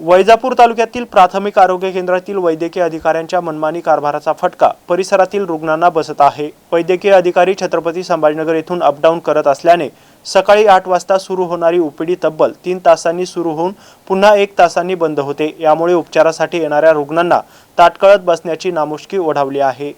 वैजापूर तालुक्यातील प्राथमिक आरोग्य केंद्रातील वैद्यकीय अधिकाऱ्यांच्या मनमानी कारभाराचा फटका परिसरातील रुग्णांना बसत आहे. वैद्यकीय अधिकारी छत्रपती संभाजीनगर येथून अपडाऊन करत असल्याने सकाळी आठ वाजता सुरू होणारी ओपीडी तब्बल तीन तासांनी सुरू होऊन पुन्हा एक तासांनी बंद होते. यामुळे उपचारासाठी येणाऱ्या रुग्णांना ताटकळत बसण्याची नामुष्की ओढावली आहे.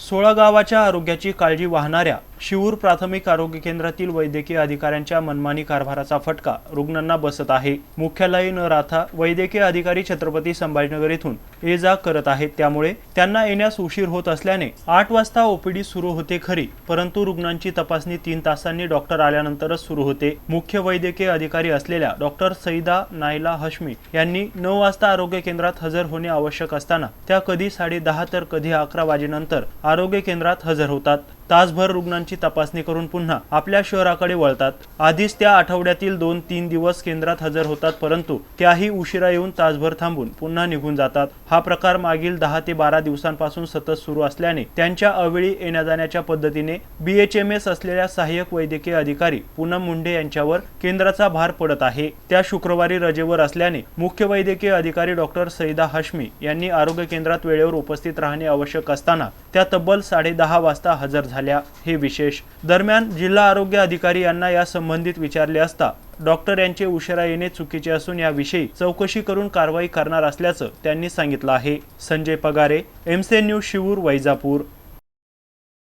सोळा गावाच्या आरोग्याची काळजी वाहणाऱ्या शिवूर प्राथमिक आरोग्य केंद्रातील वैद्यकीय अधिकाऱ्यांच्या मनमानी कारभाराचा फटका रुग्णांना बसत आहे. मुख्यालय न राहता वैद्यकीय अधिकारी छत्रपती संभाजीनगर येथून ये जा करत आहेत. त्यामुळे त्यांना येण्यास उशीर होत असल्याने आठ वाजता ओपीडी सुरू होते खरी परंतु रुग्णांची तपासणी तीन तासांनी डॉक्टर आल्यानंतरच सुरू होते. मुख्य वैद्यकीय अधिकारी असलेल्या डॉक्टर सईदा नायला हश्मी यांनी नऊ वाजता आरोग्य केंद्रात हजर होणे आवश्यक असताना त्या कधी साडे दहा तर कधी अकरा वाजेनंतर आरोग्य केंद्रात हजर होतात. तासभर रुग्णांची तपासणी करून पुन्हा आपल्या शहराकडे वळतात. आधीच त्या आठवड्यातील दोन तीन दिवस केंद्रात हजर होतात परंतु त्याही उशिरा येऊन तासभर थांबून पुन्हा निघून जातात. हा प्रकार मागील दहा ते बारा दिवसांपासून सतत सुरू असल्याने त्यांच्या अवेळी येण्या जाण्याच्या पद्धतीने बीएचएमएस असलेल्या सहाय्यक वैद्यकीय अधिकारी पूनम मुंडे यांच्यावर केंद्राचा भार पडत आहे. त्या शुक्रवारी रजेवर असल्याने मुख्य वैद्यकीय अधिकारी डॉक्टर सईदा हश्मी यांनी आरोग्य केंद्रात वेळेवर उपस्थित राहणे आवश्यक असताना त्या तब्बल साडेदहा वाजता हजर झाल्या. झाल्या हे विशेष. दरम्यान जिल्हा आरोग्य अधिकारी यांना या संबंधित विचारले असता डॉक्टर यांचे उशिरा येणे चुकीचे असून याविषयी चौकशी करून कारवाई करणार असल्याचं त्यांनी सांगितलं आहे. संजय पगारे एमसे न्यूज शिवूर वैजापूर.